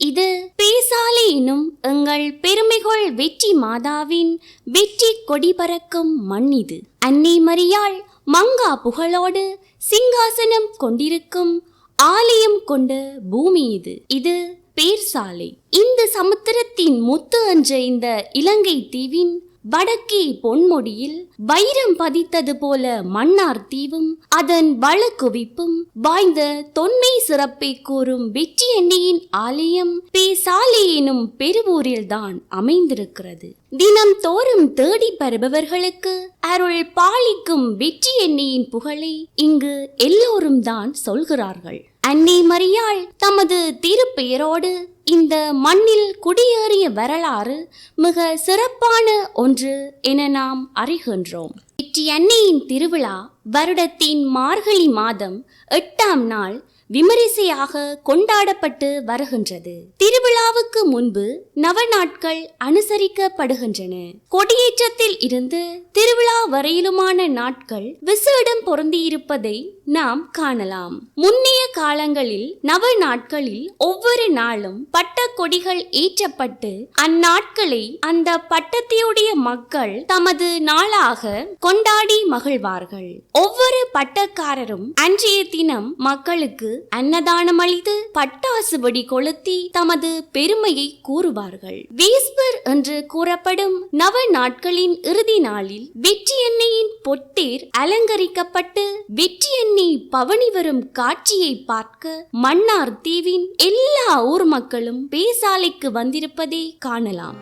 இது பேசாலே எனும் எங்கள் பெருமைகொள் வெற்றி மாதாவின் வெற்றி கொடி பறக்கும் மண் இது அன்னை மரியாள் மங்கா புகழோடு சிங்காசனம் கொண்டிருக்கும் ஆலயம் கொண்ட பூமி இது. இது பேர்சாலை. இந்த சமுத்திரத்தின் முத்து என்ற இந்த இலங்கை தீவின் வடக்கே பொன்முடியில் வைரம் பதித்தது போல மன்னார் தீவும் அதன் வள குவிப்பும் வாய்ந்த தொன்மை சிறப்பை கூறும் வெற்றி எண்ணியின் ஆலயம் பேசாலி எனும் பெருவூரில்தான் அமைந்திருக்கிறது. தினம் தோறும் தேடி பெறுபவர்களுக்கு அருள் பாலிக்கும் வெற்றி எண்ணியின் புகழை இங்கு எல்லோரும் தான் சொல்கிறார்கள். அன்னை மரியாள் தமது திருப்பெயரோடு இந்த மண்ணில் குடியேறிய வரலாறு மிக சிறப்பான ஒன்று என நாம் அறிகின்றோம். இற்றி அன்னையின் திருவிழா வருடத்தின் மார்கழி மாதம் எட்டாம் நாள் விமரிசையாக கொண்டாடப்பட்டு வருகின்றது. திருவிழாவுக்கு முன்பு நவ நாட்கள் அனுசரிக்கப்படுகின்றன. கொடியேற்றத்தில் இருந்து திருவிழா வரையிலுமான நாட்கள் விசேடம் பொருந்தியிருப்பதை நாம் காணலாம். முன்னைய காலங்களில் நவ நாட்களில் ஒவ்வொரு நாளும் பட்ட கொடிகள் ஏற்றப்பட்டு அந்நாட்களை அந்த பட்டத்தையுடைய மக்கள் தமது நாளாக கொண்டாடி மகிழ்வார்கள். ஒவ்வொரு பட்டக்காரரும் அன்றைய தினம் மக்களுக்கு அன்னதானம் அளித்து பட்டாசு வெடி கொளுத்தி தமது பெருமையை கூறுவார்கள். வீஸ்பர் என்று கூறப்படும் நவ நாட்களின் இறுதி நாளில் வெற்றி எண்ணெயின் பொட்டேர் அலங்கரிக்கப்பட்டு வெற்றி எண்ணெய் பவனி வரும் காட்சியை பார்க்க மன்னார் தீவின் எல்லா ஊர் மக்களும் பேசாலைக்கு வந்திருப்பதை காணலாம்.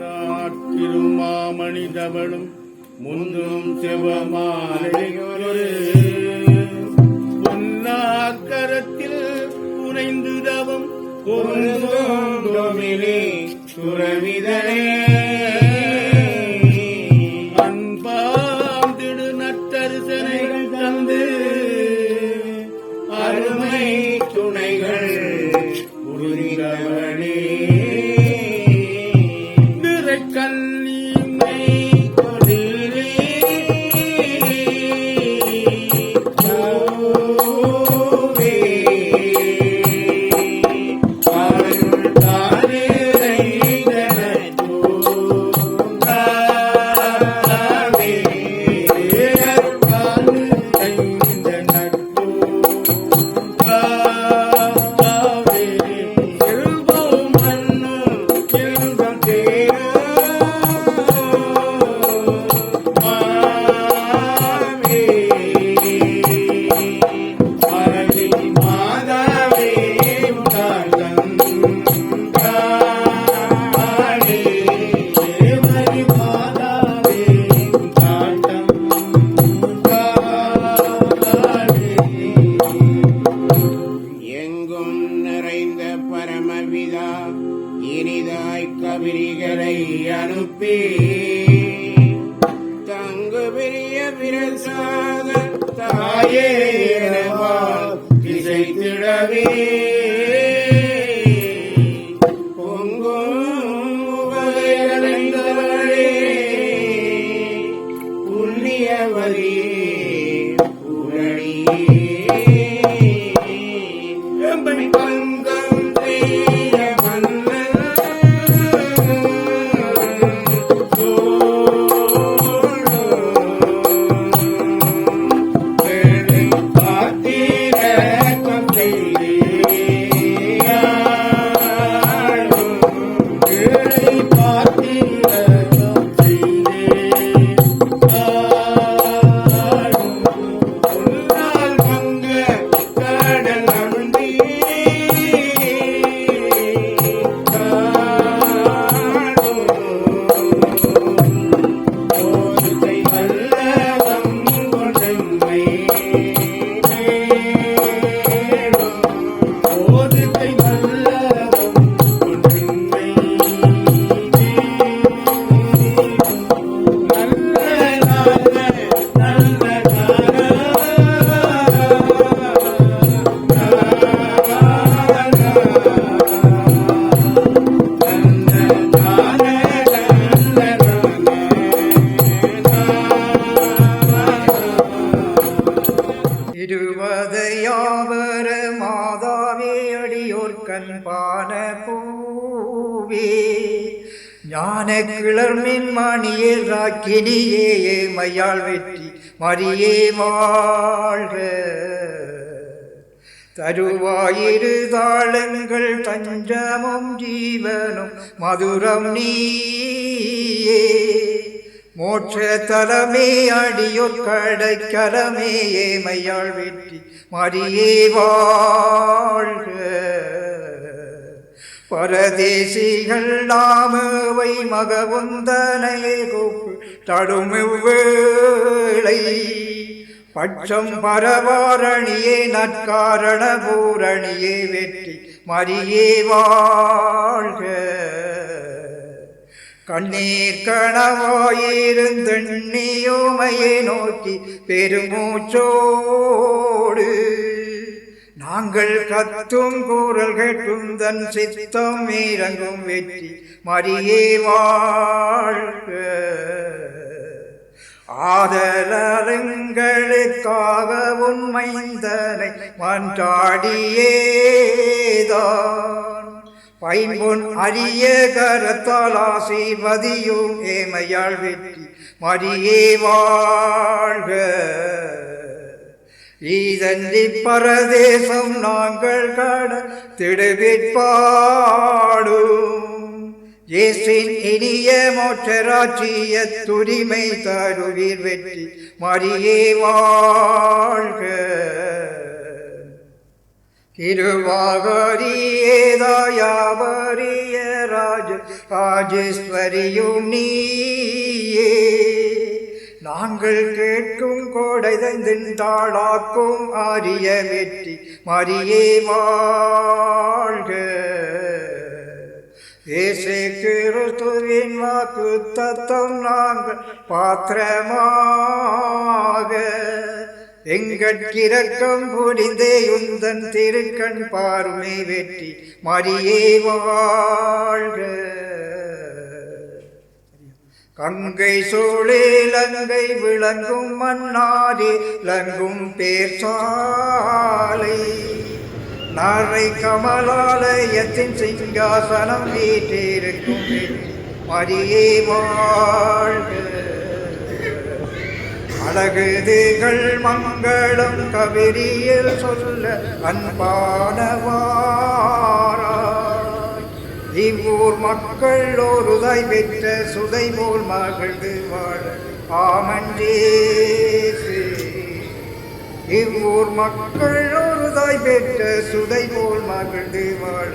நாட்டிருமாமணிதவளும் முந்தும் செவமாலை புனைந்து தவம் பொருந்தோமினே Hare இருபதையாவர மாதாவே பூவே. ஞான கிளர்மின் மாணியே ராக்கினியே மையாள் வெற்றி மரியே வாழ்க. தருவாயிரு தாளங்கள் தஞ்சமும் ஜீவனும் மதுரம் நீயே. மோட்ச தலமே அடியோர் கடைக்கலமே ஏமையாள் வெற்றி மரியே வாழ்க. பரதேசிகள் நாமவை மகவுந்தனை கூப்பு தடுமுவேளை. பட்சம் பரவாரணியே நற்காரண பூரணியே வெற்றி. மரியே வாழ்க. கண்ணீர் கணவாயிருந்து நீயோமையை நோக்கி பெருமூச்சோடு. நாங்கள் கத்தும் கூறல் கேட்டும் தன் சித்தம் மீறங்கும் வெற்றி மரியே வாழ்க. ஆதலருங்களுக்காக உண்மைந்தனை மன்றாடியேதா. பைம்பொன் அரிய கரத்தால் ஆசீர்வதியும் ஏமையாள் வெற்றி. மரியே வாழ்க. ஈதன்றி பரதேசம் நாங்கள் கட திடுவிற்பாடும் இயேசின் இனிய மோட்சராட்சிய துரிமை தருவீர் வெற்றி. மரியே வாழ்க. திருவாகரியேதாயாவரிய ராஜ ராஜேஸ்வரியும் நீயே. நாங்கள் கேட்கும் கோடை தாளாக்கும் ஆரிய வெற்றி மரியே வாழ்க. இயேசு கிறிஸ்துவின் வாக்கு தத்தம் நாங்கள் பாத்திரமாக. எங்கட்கிறக்கம் புரிந்தே உந்தன் திருக்கண் பார்மை வெற்றி மரியே வாழ்க. கங்கை சோழேலங்கை விளங்கும் மன்னாரே லங்கும் பேர் சாலை. நாரை கமலாலயத்தின் சிங்காசனம் வீட்டிருக்கும் மரியே வாழ்க. அழகுதுகள் மங்களம் கவிரியில் சொல்ல அன்பானவாராய். இவ்வூர் மக்கள் ஒருதாய் பெற்ற சுதை போல் மகிழ்ந்து வாழ ஆமன்றே இவ்வூர் மக்கள் ஒருதாய் பெற்ற சுதை போல் மகிழ்ந்து வாழ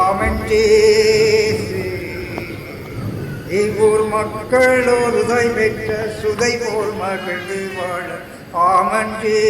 ஆமன்றே இவ்வூர் மக்கள் ஒருதாய் பெற்ற சுதை போல் மகிழ்ந்து வாழ ஆமன்றே.